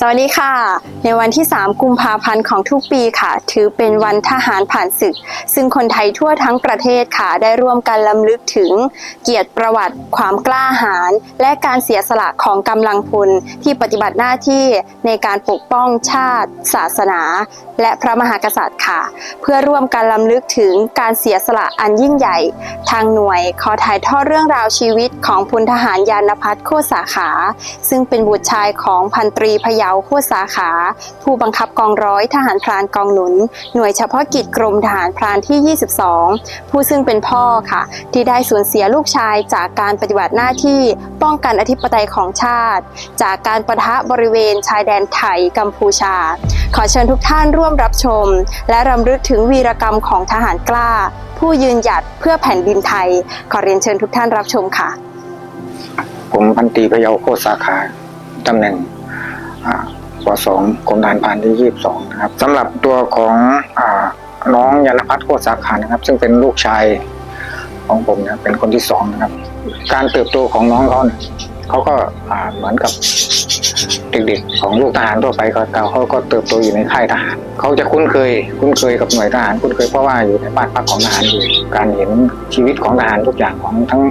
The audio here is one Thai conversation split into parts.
สวัสดีค่ะ ในวันที่ 3 กุมภาพันธ์ของทุกปีค่ะ ถือเป็นวันทหารผ่านศึก ซึ่งคนไทยทั่วทั้งประเทศค่ะ ได้ร่วมกันลำลึกถึง เกียรติประวัติ ความกล้าหาญและการเสียสละของกำลังพลที่ปฏิบัติหน้าที่ในการปกป้องชาติ ศาสนา และพระมหากษัตริย์ค่ะ เพื่อร่วมกันลำลึกถึงการเสียสละอันยิ่งใหญ่ ทางหน่วยขอถ่ายทอดเรื่องราวชีวิตของพลทหารยานพัฒน์โคสาขา ซึ่งเป็นบุตรชายของพันตรีพะเยาโคตรสาขา ผู้บังคับกองร้อยทหารพรานกองหนุน หน่วยเฉพาะกิจกรมทหารพรานที่ 22 ผู้ซึ่งเป็นพ่อค่ะ ที่ได้สูญเสียลูกชายจากการปฏิบัติหน้าที่ป้องกันอธิปไตยของชาติ จากการประทะบริเวณชายแดนไทยกัมพูชา ขอเชิญทุกท่านร่วมรับชม และรำลึกถึงวีรกรรมของทหารกล้า ผู้ยืนหยัดเพื่อแผ่นดินไทย ขอเรียนเชิญทุกท่านรับชมค่ะ ผมพันตรีพะเยาโคตรสาขาตำแหน่ง ปสองกรมทหารพรานที่ยี่สิบสองนะครับสำหรับตัวของอน้องยานพัฒน์โคตรสาขานะครับ ซึ่งเป็นลูกชายของผมนะเป็นคนที่สองนะครับ การเติบโตของน้องเขาเขาก็เหมือนกับเด็กๆของลูกทหารทั่วไปก็เขาก็เติบโตอยู่ในค่ายทหารเขาจะคุ้นเคย คุ้นเคยกับหน่วยทหารคุ้นเคยเพราะว่าอยู่ในบ้านพักของทหารอยู่การเห็นชีวิตของทหารทุกอย่างของทั้ง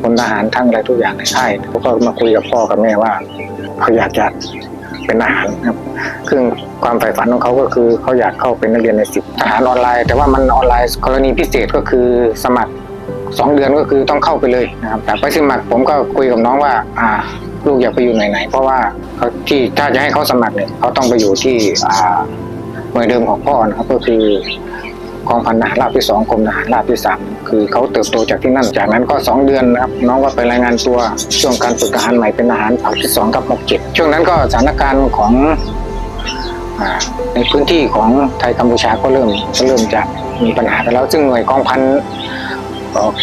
พลทหารทั้งอะไรทุกอย่างในค่ายเขาก็มาคุยกับพ่อกับแม่ว่าเขาอยากจะ เป็นทหารครับซึ่งความใฝ่ฝันของเขาก็คือเขาอยากเข้าเป็นนักเรียนในสิบทหารออนไลน์ แต่ว่ามันออนไลน์กรณีพิเศษก็คือสมัครสองเดือนก็คือต้องเข้าไปเลยนะครับแต่ไปสมัครผมก็คุยกับน้องว่าอ่าลูกอยากไปอยู่ไหนไหนๆเพราะว่าเขาที่ถ้าจะให้เขาสมัครเนี่ยเขาต้องไปอยู่ที่อ่าหน่วยเดิมของพ่อนะครับก็คือ กองพันทหารราบที่สองกรมทหารราบที่สามคือเขาเติบโตจากที่นั่น จากนั้นก็สองเดือนนะครับน้องก็ไปรายงานตัวช่วงการฝึกทหารใหม่เป็นทหารผลัดที่สองกับหกเจ็ดช่วงนั้นก็สถานการณ์ของอในพื้นที่ของไทยกัมพูชาก็เริ่มก็เริ่มจะมีปัญหากันแล้วซึ่งหน่วยกองพัน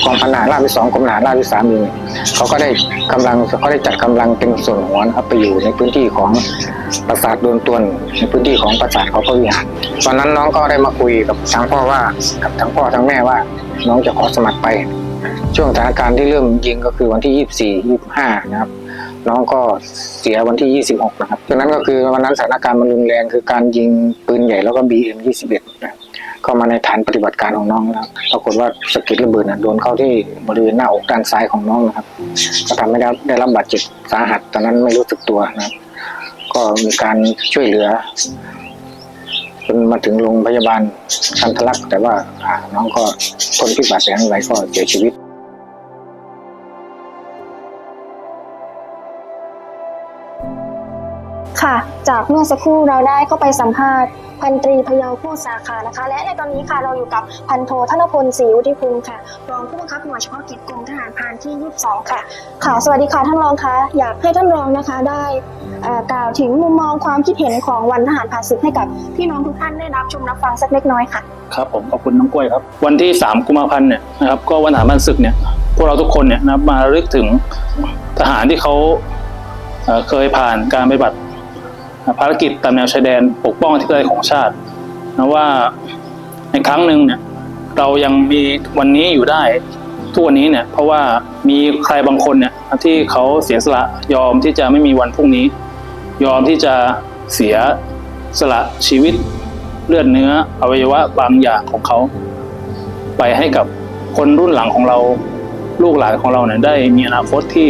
กองพันทหารราบที่สองกรมทหารราบที่สามเองเขาก็ได้กำลังเขาได้จัดกำลังเป็นส่วนหัวนะครับไปอยู่ในพื้นที่ของปราสาทโดนตวนในพื้นที่ของปราสาทเขาพระวิหารตอนนั้นน้องก็ได้มาคุยกับทางพ่อว่ากับทางพ่อทางแม่ว่า น้องจะขอสมัครไป ช่วงสถานการณ์ที่เริ่มยิงก็คือวันที่24 25นะครับน้องก็เสียวันที่ 26 นะครับดังนั้นก็คือวันนั้นสถานการณ์มันรุนแรงคือการยิงปืนใหญ่แล้วก็ BM 21 นะครับ เข้ามาในฐานปฏิบัติการของน้องนะครับปรากฏว่าสะเก็ดระเบิดนะโดนเข้าที่บริเวณหน้าอกด้านซ้ายของน้องนะครับ ก็ทำให้ได้ได้รับบาดเจ็บสาหัสตอนนั้นไม่รู้สึกตัวนะครับ ก็มีการช่วยเหลือจนมาถึงโรงพยาบาลชันทลัก แต่ว่าอ่าน้องก็ทนพิษบาดแผลไม่ไหวก็เสียชีวิต ค่ะ จากเมื่อสักครู่เราได้เข้าไปสัมภาษณ์พันตรีพยาผู้สาขานะคะ และในตอนนี้ค่ะเราอยู่กับพันโทธนพลศรีวุฒิภูมิค่ะรองผู้บังคับหน่วยเฉพาะกิจกรมทหารพรานที่ 22 ค่ะ ค่ะสวัสดีค่ะท่านรองคะอยากให้ท่านรองนะคะได้กล่าวถึงมุมมองความคิดเห็นของวันทหารผ่านศึกให้กับพี่น้องทุกท่านได้รับชมรับฟังสักเล็กน้อยค่ะครับผมขอบคุณน้องกล้วยครับ วันที่ 3 กุมภาพันธ์เนี่ยนะครับก็วันทหารบ้านศึกเนี่ยพวกเราทุกคนเนี่ยนะมาระลึกถึงทหารที่เขาเอ่อเคยผ่านการปฏิบัติ ภารกิจตามแนวชายแดนปกป้องอธิปไตยของชาตินะว่าในครั้งหนึ่งเนี่ยเรายังมีวันนี้อยู่ได้ทุกวันนี้เนี่ยเพราะว่ามีใครบางคนเนี่ยที่เขาเสียสละยอมที่จะไม่มีวันพรุ่งนี้ ยอมที่จะเสียสละชีวิตเลือดเนื้ออวัยวะบางอย่างของเขา ไปให้กับคนรุ่นหลังของเราลูกหลานของเราเนี่ยได้มีอนาคตที่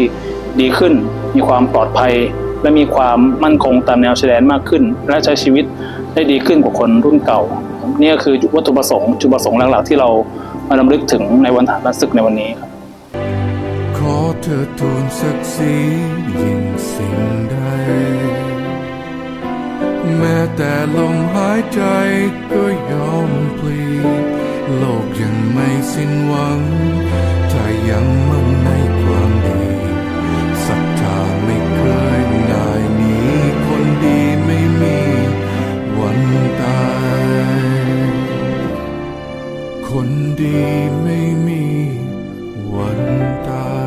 ดีขึ้น มีความปลอดภัย และมีความมั่นคงตามแนวชายแดนมากขึ้น และใช้ชีวิตได้ดีขึ้นกว่าคนรุ่นเก่านี่ก็คือวัตถุประสงค์จุดประสงค์หลักๆที่เรามาลำลึกถึงในวันฐานศึกในวันนี้ครับขอเธอทูลศักดิ์ศรียิ่งสิ่งใด แม้แต่ลมหายใจก็ยอมพลีโลกยังไม่สิ้นหวังถ้ายังมั่ คนดีไม่มีวันตาย